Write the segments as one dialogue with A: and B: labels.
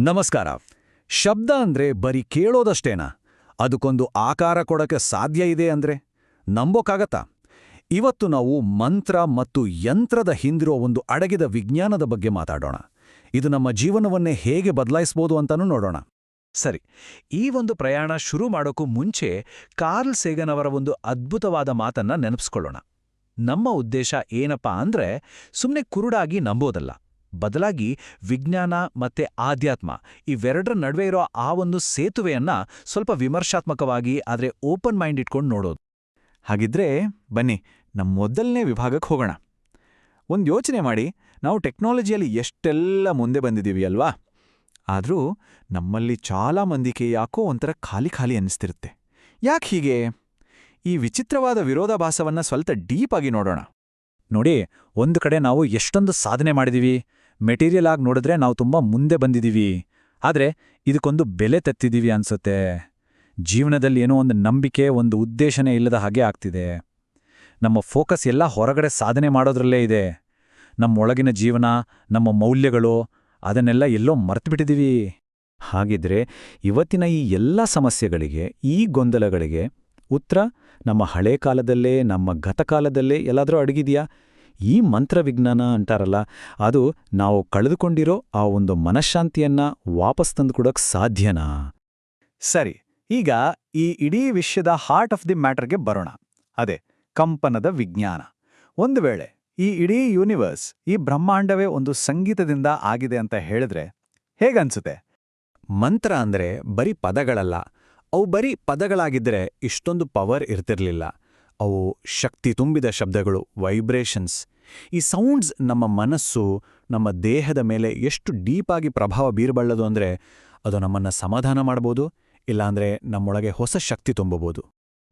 A: ನಮಸ್ಕಾರ. ಶಬ್ದ ಅಂದ್ರೆ ಬರೀ ಕೇಳೋದಷ್ಟೇನಾ? ಅದಕ್ಕೊಂದು ಆಕಾರ ಕೊಡಕ್ಕೆ ಸಾಧ್ಯ ಇದೆ ಅಂದ್ರೆ? ನಂಬೋಕ್ಕಾಗತ್ತಾ ಇವತ್ತು ನಾವು ಮಂತ್ರ ಮತ್ತು ಯಂತ್ರದ ಹಿಂದಿರೋ ಒಂದು ಅಡಗಿದ ವಿಜ್ಞಾನದ ಬಗ್ಗೆ ಮಾತಾಡೋಣ. ಇದು ನಮ್ಮ ಜೀವನವನ್ನೇ ಹೇಗೆ ಬದಲಾಯಿಸ್ಬೋದು ಅಂತಾನೂ ನೋಡೋಣ.
B: ಸರಿ, ಈ ಒಂದು ಪ್ರಯಾಣ ಶುರು ಮಾಡೋಕ್ಕೂ ಮುಂಚೆ ಕಾರ್ಲ್ ಸೇಗನ್ ಅವರ ಒಂದು ಅದ್ಭುತವಾದ ಮಾತನ್ನ ನೆನಪಿಸ್ಕೊಳ್ಳೋಣ. ನಮ್ಮ ಉದ್ದೇಶ ಏನಪ್ಪಾ ಅಂದ್ರೆ ಸುಮ್ಮನೆ ಕುರುಡಾಗಿ ನಂಬೋದಲ್ಲ. ಬದಲಾಗಿ ವಿಜ್ಞಾನ ಮತ್ತೆ ಆಧ್ಯಾತ್ಮ ಇವೆರಡರ ನಡುವೆ ಇರೋ ಆ ಒಂದು ಸೇತುವೆಯನ್ನ ಸ್ವಲ್ಪ ವಿಮರ್ಶಾತ್ಮಕವಾಗಿ, ಆದ್ರೆ ಓಪನ್ ಮೈಂಡ್ ಇಟ್ಕೊಂಡು ನೋಡೋದು.
C: ಹಾಗಿದ್ರೆ ಬನ್ನಿ ನಮ್ಮ ಮೊದಲನೇ ವಿಭಾಗಕ್ಕೆ ಹೋಗೋಣ. ಒಂದು ಯೋಚನೆ ಮಾಡಿ, ನಾವು ಟೆಕ್ನಾಲಜಿಯಲ್ಲಿ ಎಷ್ಟೆಲ್ಲ ಮುಂದೆ ಬಂದಿದ್ದೀವಿ ಅಲ್ವಾ? ಆದರೂ ನಮ್ಮಲ್ಲಿ ಚಾಲಾ ಮಂದಿಕೆ ಯಾಕೋ ಒಂಥರ ಖಾಲಿ ಖಾಲಿ ಅನ್ನಿಸ್ತಿರುತ್ತೆ. ಯಾಕೆ ಹೀಗೆ? ಈ ವಿಚಿತ್ರವಾದ ವಿರೋಧಾಭಾಸವನ್ನ ಸ್ವಲ್ಪ ಡೀಪಾಗಿ ನೋಡೋಣ.
A: ನೋಡಿ, ಒಂದು ಕಡೆ ನಾವು ಎಷ್ಟೊಂದು ಸಾಧನೆ ಮಾಡಿದೀವಿ ಮೆಟೀರಿಯಲ್ ಆಗಿ ನೋಡಿದ್ರೆ ನಾವು ತುಂಬಾ ಮುಂದೆ ಬಂದಿದೀವಿ. ಆದ್ರೆ ಇದಕ್ಕೊಂದು ಬೆಲೆ ತತ್ತಿದ್ದೀವಿ ಅನ್ಸುತ್ತೆ. ಜೀವನದಲ್ಲಿ ಏನೋ ಒಂದು ನಂಬಿಕೆ, ಒಂದು ಉದ್ದೇಶನೇ ಇಲ್ಲದ ಹಾಗೆ ಆಗ್ತಿದೆ. ನಮ್ಮ ಫೋಕಸ್ ಎಲ್ಲ ಹೊರಗಡೆ ಸಾಧನೆ ಮಾಡೋದ್ರಲ್ಲೇ ಇದೆ. ನಮ್ಮೊಳಗಿನ ಜೀವನ, ನಮ್ಮ ಮೌಲ್ಯಗಳು, ಅದನ್ನೆಲ್ಲ ಎಲ್ಲೋ ಮರ್ತ್ಬಿಟ್ಟಿದೀವಿ. ಹಾಗಿದ್ರೆ ಇವತ್ತಿನ ಈ ಎಲ್ಲ ಸಮಸ್ಯೆಗಳಿಗೆ, ಈ ಗೊಂದಲಗಳಿಗೆ ಉತ್ತರ ನಮ್ಮ ಹಳೆ ಕಾಲದಲ್ಲೇ, ನಮ್ಮ ಗತಕಾಲದಲ್ಲೇ ಎಲ್ಲಾದರೂ ಅಡಗಿದೆಯಾ? ಈ ಮಂತ್ರವಿಜ್ಞಾನ ಅಂತಾರಲ್ಲ ಅದು ನಾವು ಕಳೆದುಕೊಂಡಿರೋ ಆ ಒಂದು ಮನಃಶಾಂತಿಯನ್ನ ವಾಪಸ್ ತಂದುಕೊಡೋಕ್ ಸಾಧ್ಯನಾ?
C: ಸರಿ, ಈಗ ಈ ಇಡೀ ವಿಷಯದ ಹಾರ್ಟ್ ಆಫ್ ದಿ ಮ್ಯಾಟರ್ಗೆ ಬರೋಣ. ಅದೇ, ಕಂಪನದ ವಿಜ್ಞಾನ. ಒಂದು ವೇಳೆ ಈ ಇಡೀ ಯೂನಿವರ್ಸ್ ಈ ಬ್ರಹ್ಮಾಂಡವೇ ಒಂದು ಸಂಗೀತದಿಂದ ಆಗಿದೆ ಅಂತ ಹೇಳಿದ್ರೆ ಹೇಗನ್ಸುತ್ತೆ?
A: ಮಂತ್ರ ಅಂದ್ರೆ ಬರೀ ಪದಗಳಲ್ಲ. ಅವು ಬರೀ ಪದಗಳಾಗಿದ್ರೆ ಇಷ್ಟೊಂದು ಪವರ್ ಇರ್ತಿರ್ಲಿಲ್ಲ. ಅವು ಶಕ್ತಿ ತುಂಬಿದ ಶಬ್ದಗಳು ವೈಬ್ರೇಷನ್ಸ್ ಈ ಸೌಂಡ್ಸ್ ನಮ್ಮ ಮನಸ್ಸು, ನಮ್ಮ ದೇಹದ ಮೇಲೆ ಎಷ್ಟು ಡೀಪಾಗಿ ಪ್ರಭಾವ ಬೀರಬಲ್ಲದು ಅಂದ್ರೆ ಅದು ನಮ್ಮನ್ನ ಸಮಾಧಾನ ಮಾಡ್ಬೋದು, ಇಲ್ಲಾಂದರೆ ನಮ್ಮೊಳಗೆ ಹೊಸ ಶಕ್ತಿ ತುಂಬಬಹುದು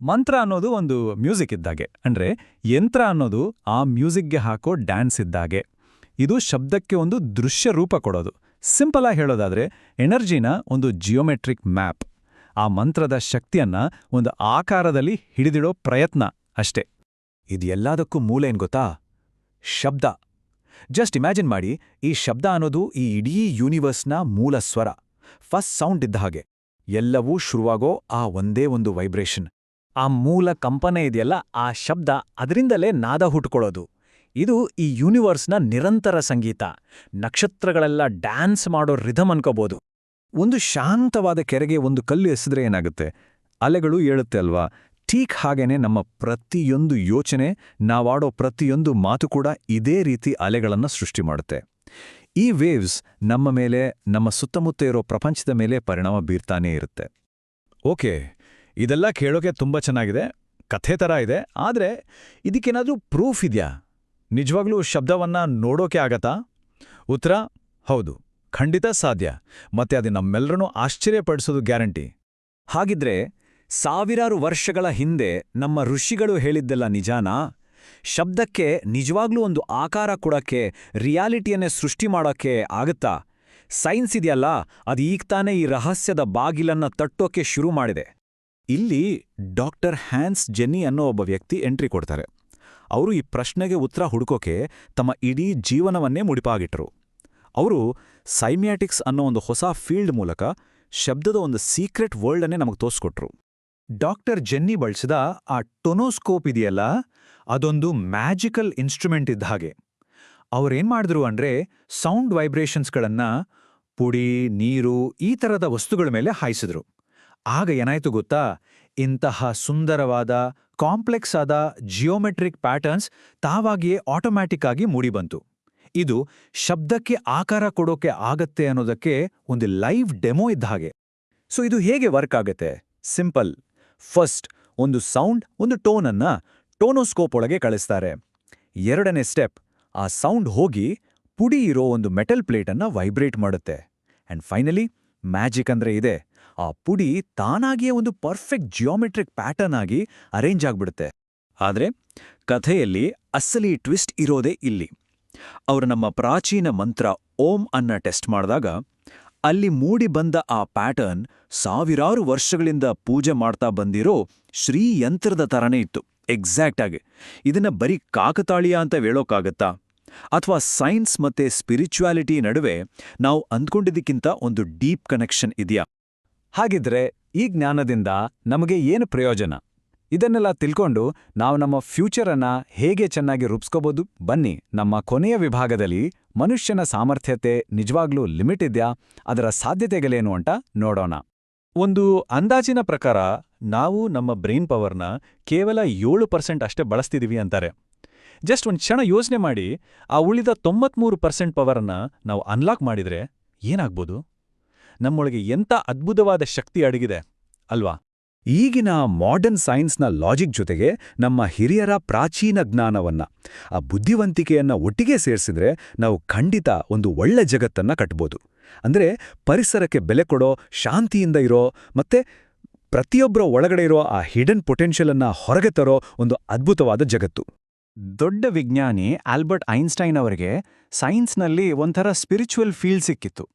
B: ಮಂತ್ರ ಅನ್ನೋದು ಒಂದು ಮ್ಯೂಸಿಕ್ ಇದ್ದಾಗೆ. ಅಂದ್ರೆ ಯಂತ್ರ ಅನ್ನೋದು ಆ ಮ್ಯೂಸಿಕ್ಗೆ ಹಾಕೋ ಡ್ಯಾನ್ಸ್ ಇದ್ದಾಗೆ. ಇದು ಶಬ್ದಕ್ಕೆ ಒಂದು ದೃಶ್ಯ ರೂಪ ಕೊಡೋದು. ಸಿಂಪಲ್ ಆಗಿ ಹೇಳೋದಾದ್ರೆ ಎನರ್ಜಿನ ಒಂದು ಜಿಯೋಮೆಟ್ರಿಕ್ ಮ್ಯಾಪ್ ಆ ಮಂತ್ರದ ಶಕ್ತಿಯನ್ನ ಒಂದು ಆಕಾರದಲ್ಲಿ ಹಿಡಿದಿಡೋ ಪ್ರಯತ್ನ. ಅಷ್ಟೇ.
A: ಇದು ಎಲ್ಲದಕ್ಕೂ ಮೂಲ ಏನ್ ಗೊತ್ತಾ? ಶಬ್ದ. ಜಸ್ಟ್ ಇಮ್ಯಾಜಿನ್ ಮಾಡಿ, ಈ ಶಬ್ದ ಅನ್ನೋದು ಈ ಇಡೀ ಯೂನಿವರ್ಸ್ನ ಮೂಲ ಸ್ವರ. ಫಸ್ಟ್ ಸೌಂಡ್ ಇದ್ದ ಹಾಗೆ. ಎಲ್ಲವೂ ಶುರುವಾಗೋ ಆ ಒಂದೇ ಒಂದು ವೈಬ್ರೇಷನ್. ಆ ಮೂಲ ಕಂಪನೆ ಇದೆಯಲ್ಲ, ಆ ಶಬ್ದ ಅದರಿಂದಲೇ ನಾದ ಹುಟ್ಕೊಳ್ಳೋದು. ಇದು ಈ ಯೂನಿವರ್ಸ್ನ ನಿರಂತರ ಸಂಗೀತ. ನಕ್ಷತ್ರಗಳೆಲ್ಲ ಡ್ಯಾನ್ಸ್ ಮಾಡೋ ರಿಧಮ್ ಅನ್ಕೋಬೋದು. ಒಂದು ಶಾಂತವಾದ ಕೆರೆಗೆ ಒಂದು ಕಲ್ಲು ಎಸೆದ್ರೆ ಏನಾಗುತ್ತೆ? ಅಲೆಗಳು ಏಳುತ್ತೆ ಅಲ್ವಾ? ಠೀಕ್ ಹಾಗೇನೆ ನಮ್ಮ ಪ್ರತಿಯೊಂದು ಯೋಚನೆ, ನಾವಾಡೋ ಪ್ರತಿಯೊಂದು ಮಾತು ಕೂಡ ಇದೇ ರೀತಿ ಅಲೆಗಳನ್ನು ಸೃಷ್ಟಿ ಮಾಡುತ್ತೆ. ಈ ವೇವ್ಸ್ ನಮ್ಮ ಮೇಲೆ, ನಮ್ಮ ಸುತ್ತಮುತ್ತ ಇರೋ ಪ್ರಪಂಚದ ಮೇಲೆ ಪರಿಣಾಮ ಬೀರ್ತಾನೇ ಇರುತ್ತೆ. ಓಕೆ, ಇದೆಲ್ಲ ಕೇಳೋಕೆ ತುಂಬಾ ಚೆನ್ನಾಗಿದೆ, ಕಥೆ ಥರ ಇದೆ, ಆದ್ರೆ ಇದಕ್ಕೇನಾದರೂ ಪ್ರೂಫ್ ಇದೆಯಾ? ನಿಜವಾಗ್ಲೂ ಶಬ್ದವನ್ನು ನೋಡೋಕೆ ಆಗತ್ತಾ? ಉತ್ತರ, ಹೌದು, ಖಂಡಿತ ಸಾಧ್ಯ, ಮತ್ತೆ ಅದು ನಮ್ಮೆಲ್ಲರನ್ನೂ ಆಶ್ಚರ್ಯಪಡಿಸೋದು ಗ್ಯಾರಂಟಿ. ಹಾಗಿದ್ರೆ ಸಾವಿರಾರು ವರ್ಷಗಳ ಹಿಂದೆ ನಮ್ಮ ಋಷಿಗಳು ಹೇಳಿದ್ದೆಲ್ಲ ನಿಜಾನಾ? ಶಬ್ದಕ್ಕೆ ನಿಜವಾಗ್ಲೂ ಒಂದು ಆಕಾರ ಕೊಡಕ್ಕೆ, ರಿಯಾಲಿಟಿಯನ್ನೇ ಸೃಷ್ಟಿ ಮಾಡೋಕ್ಕೆ ಆಗತ್ತಾ? ಸೈನ್ಸ್ ಇದೆಯಲ್ಲ, ಅದು ಈಗ ತಾನೇ ಈ ರಹಸ್ಯದ ಬಾಗಿಲನ್ನ ತಟ್ಟೋಕೆ ಶುರು ಮಾಡಿದೆ. ಇಲ್ಲಿ ಡಾಕ್ಟರ್ ಹ್ಯಾನ್ಸ್ ಜೆನ್ನಿ ಅನ್ನೋ ಒಬ್ಬ ವ್ಯಕ್ತಿ ಎಂಟ್ರಿ ಕೊಡ್ತಾರೆ. ಅವರು ಈ ಪ್ರಶ್ನೆಗೆ ಉತ್ತರ ಹುಡುಕೋಕೆ ತಮ್ಮ ಇಡೀ ಜೀವನವನ್ನೇ ಮುಡಿಪಾಗಿಟ್ರು. ಅವರು ಸೈಮ್ಯಾಟಿಕ್ಸ್ ಅನ್ನೋ ಒಂದು ಹೊಸ ಫೀಲ್ಡ್ ಮೂಲಕ ಶಬ್ದದ ಒಂದು ಸೀಕ್ರೆಟ್ ವರ್ಲ್ಡನ್ನೇ ನಮಗೆ ತೋರಿಸ್ಕೊಟ್ರು.
C: ಡಾಕ್ಟರ್ ಜೆನ್ನಿ ಬಳಸಿದ ಆ ಟೊನೋಸ್ಕೋಪ್ ಇದೆಯಲ್ಲ, ಅದೊಂದು ಮ್ಯಾಜಿಕಲ್ ಇನ್ಸ್ಟ್ರುಮೆಂಟ್ ಇದ್ದ ಹಾಗೆ. ಅವರೇನ್ ಮಾಡಿದ್ರು ಅಂದ್ರೆ ಸೌಂಡ್ ವೈಬ್ರೇಷನ್ಸ್ಗಳನ್ನ ಪುಡಿ, ನೀರು, ಈ ಥರದ ವಸ್ತುಗಳ ಮೇಲೆ ಹಾಯಿಸಿದ್ರು. ಆಗ ಏನಾಯ್ತು ಗೊತ್ತಾ? ಇಂತಹ ಸುಂದರವಾದ, ಕಾಂಪ್ಲೆಕ್ಸ್ ಆದ ಜಿಯೋಮೆಟ್ರಿಕ್ ಪ್ಯಾಟರ್ನ್ಸ್ ತಾವಾಗಿಯೇ ಆಟೋಮ್ಯಾಟಿಕ್ ಆಗಿ ಮೂಡಿಬಂತು ಇದು ಶಬ್ದಕ್ಕೆ ಆಕಾರ ಕೊಡೋಕೆ ಆಗತ್ತೆ ಅನ್ನೋದಕ್ಕೆ ಒಂದು ಲೈವ್ ಡೆಮೋ ಇದ್ದ ಹಾಗೆ. ಸೊ ಇದು ಹೇಗೆ ವರ್ಕ್ ಆಗತ್ತೆ? ಸಿಂಪಲ್. ಫಸ್ಟ್ ಒಂದು ಸೌಂಡ್, ಒಂದು ಟೋನನ್ನು ಟೋನೋಸ್ಕೋಪ್ ಒಳಗೆ ಕಳಿಸ್ತಾರೆ. ಎರಡನೇ ಸ್ಟೆಪ್, ಆ ಸೌಂಡ್ ಹೋಗಿ ಪುಡಿ ಇರೋ ಒಂದು ಮೆಟಲ್ ಪ್ಲೇಟನ್ನು ವೈಬ್ರೇಟ್ ಮಾಡುತ್ತೆ. ಆ್ಯಂಡ್ ಫೈನಲಿ, ಮ್ಯಾಜಿಕ್ ಅಂದ್ರೆ ಇದೆ. ಆ ಪುಡಿ ತಾನಾಗಿಯೇ ಒಂದು ಪರ್ಫೆಕ್ಟ್ ಜಿಯೋಮೆಟ್ರಿಕ್ ಪ್ಯಾಟರ್ನ್ ಆಗಿ ಅರೇಂಜ್ ಆಗ್ಬಿಡುತ್ತೆ. ಆದರೆ ಕಥೆಯಲ್ಲಿ ಅಸಲಿ ಟ್ವಿಸ್ಟ್ ಇರೋದೇ ಇಲ್ಲಿ. ಅವರು ನಮ್ಮ ಪ್ರಾಚೀನ ಮಂತ್ರ ಓಂ ಅನ್ನ ಟೆಸ್ಟ್ ಮಾಡಿದಾಗ ಅಲ್ಲಿ ಮೂಡಿ ಬಂದ ಆ ಪ್ಯಾಟರ್ನ್ ಸಾವಿರಾರು ವರ್ಷಗಳಿಂದ ಪೂಜೆ ಮಾಡ್ತಾ ಬಂದಿರೋ ಶ್ರೀಯಂತ್ರದ ತರನೇ ಇತ್ತು, ಎಕ್ಸಾಕ್ಟ್ ಆಗಿ. ಇದನ್ನ ಬರೀ ಕಾಕತಾಳೀಯ ಅಂತ ಹೇಳೋಕ್ಕಾಗತ್ತಾ
A: ಅಥವಾ ಸೈನ್ಸ್ ಮತ್ತೆ ಸ್ಪಿರಿಚುಯಾಲಿಟಿ ನಡುವೆ ನಾವು ಅಂದ್ಕೊಂಡಿದ್ದಕ್ಕಿಂತ ಒಂದು ಡೀಪ್ ಕನೆಕ್ಷನ್ ಇದೆಯಾ? ಹಾಗಿದ್ರೆ ಈ ಜ್ಞಾನದಿಂದ ನಮಗೆ ಏನು ಪ್ರಯೋಜನ? ಇದನ್ನೆಲ್ಲ ತಿಳ್ಕೊಂಡು ನಾವು ನಮ್ಮ ಫ್ಯೂಚರನ್ನ ಹೇಗೆ ಚೆನ್ನಾಗಿ ರೂಪಿಸ್ಕೋಬೋದು? ಬನ್ನಿ, ನಮ್ಮ ಕೊನೆಯ ವಿಭಾಗದಲ್ಲಿ ಮನುಷ್ಯನ ಸಾಮರ್ಥ್ಯತೆ ನಿಜವಾಗ್ಲೂ ಲಿಮಿಟ್ ಇದೆಯಾ? ಅದರ ಸಾಧ್ಯತೆಗಳೇನು ಅಂತ ನೋಡೋಣ.
B: ಒಂದು ಅಂದಾಜಿನ ಪ್ರಕಾರ ನಾವು ನಮ್ಮ ಬ್ರೈನ್ ಪವರ್ನ ಕೇವಲ ಏಳು ಪರ್ಸೆಂಟ್ ಅಷ್ಟೇ ಬಳಸ್ತಿದ್ದೀವಿ ಅಂತಾರೆ. ಜಸ್ಟ್ ಒಂದು ಕ್ಷಣ ಯೋಜನೆ ಮಾಡಿ, ಆ ಉಳಿದ ತೊಂಬತ್ಮೂರು ಪರ್ಸೆಂಟ್ ಪವರನ್ನು ನಾವು ಅನ್ಲಾಕ್ ಮಾಡಿದ್ರೆ ಏನಾಗ್ಬೋದು? ನಮ್ಮೊಳಗೆ ಎಂಥ ಅದ್ಭುತವಾದ ಶಕ್ತಿ ಅಡಗಿದೆ, ಅಲ್ವಾ?
A: ಈಗಿನ ಮಾಡರ್ನ್ ಸೈನ್ಸ್ನ ಲಾಜಿಕ್ ಜೊತೆಗೆ ನಮ್ಮ ಹಿರಿಯರ ಪ್ರಾಚೀನ ಜ್ಞಾನವನ್ನ, ಆ ಬುದ್ಧಿವಂತಿಕೆಯನ್ನ ಒಟ್ಟಿಗೆ ಸೇರಿಸಿದ್ರೆ ನಾವು ಖಂಡಿತ ಒಂದು ಒಳ್ಳೆ ಜಗತ್ತನ್ನ ಕಟ್ಬೋದು. ಅಂದ್ರೆ ಪರಿಸರಕ್ಕೆ ಬೆಲೆ ಕೊಡೋ, ಶಾಂತಿಯಿಂದ ಇರೋ, ಮತ್ತೆ ಪ್ರತಿಯೊಬ್ಬರ ಒಳಗಡೆ ಇರೋ ಆ ಹಿಡನ್ ಪೊಟೆನ್ಷಿಯಲ್ ಅನ್ನ ಹೊರಗೆ ತರೋ ಒಂದು ಅದ್ಭುತವಾದ ಜಗತ್ತು.
D: ದೊಡ್ಡ ವಿಜ್ಞಾನಿ ಆಲ್ಬರ್ಟ್ ಐನ್ಸ್ಟೈನ್ ಅವರಿಗೆ ಸೈನ್ಸ್ನಲ್ಲಿ ಒಂಥರ ಸ್ಪಿರಿಚುವಲ್ ಫೀಲ್ ಸಿಕ್ಕಿತ್ತು.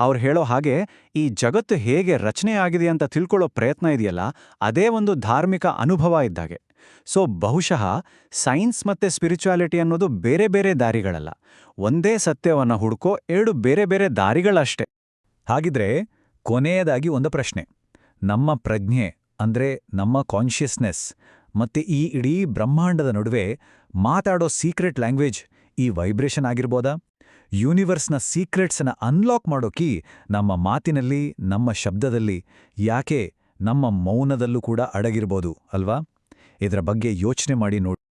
D: ಅವ್ರು ಹೇಳೋ ಹಾಗೆ ಈ ಜಗತ್ತು ಹೇಗೆ ರಚನೆ ಆಗಿದೆ ಅಂತ ತಿಳ್ಕೊಳ್ಳೋ ಪ್ರಯತ್ನ ಇದೆಯಲ್ಲ, ಅದೇ ಒಂದು ಧಾರ್ಮಿಕ ಅನುಭವ ಇದ್ದಾಗೆ. ಸೊ ಬಹುಶಃ ಸೈನ್ಸ್ ಮತ್ತೆ ಸ್ಪಿರಿಚುಯಾಲಿಟಿ ಅನ್ನೋದು ಬೇರೆ ಬೇರೆ ದಾರಿಗಳಲ್ಲ. ಒಂದೇ ಸತ್ಯವನ್ನ ಹುಡುಕೋ ಎರಡು ಬೇರೆ ಬೇರೆ ದಾರಿಗಳಷ್ಟೇ.
B: ಹಾಗಿದ್ರೆ ಕೊನೆಯದಾಗಿ ಒಂದು ಪ್ರಶ್ನೆ. ನಮ್ಮ ಪ್ರಜ್ಞೆ ಅಂದ್ರೆ ನಮ್ಮ ಕಾನ್ಷಿಯಸ್ನೆಸ್ ಮತ್ತೆ ಈ ಇಡೀ ಬ್ರಹ್ಮಾಂಡದ ನಡುವೆ ಮಾತಾಡೋ ಸೀಕ್ರೆಟ್ ಲ್ಯಾಂಗ್ವೇಜ್ ಈ ವೈಬ್ರೇಷನ್ ಆಗಿರ್ಬೋದಾ? ಯೂನಿವರ್ಸ್ನ ಸೀಕ್ರೆಟ್ಸನ್ನ ಅನ್ಲಾಕ್ ಮಾಡೋ ಕೀ ನಮ್ಮ ಮಾತಿನಲ್ಲಿ, ನಮ್ಮ ಶಬ್ದದಲ್ಲಿ, ಯಾಕೆ ನಮ್ಮ ಮೌನದಲ್ಲೂ ಕೂಡ ಅಡಗಿರ್ಬೋದು, ಅಲ್ವಾ? ಇದರ ಬಗ್ಗೆ ಯೋಚನೆ ಮಾಡಿ ನೋಡಿ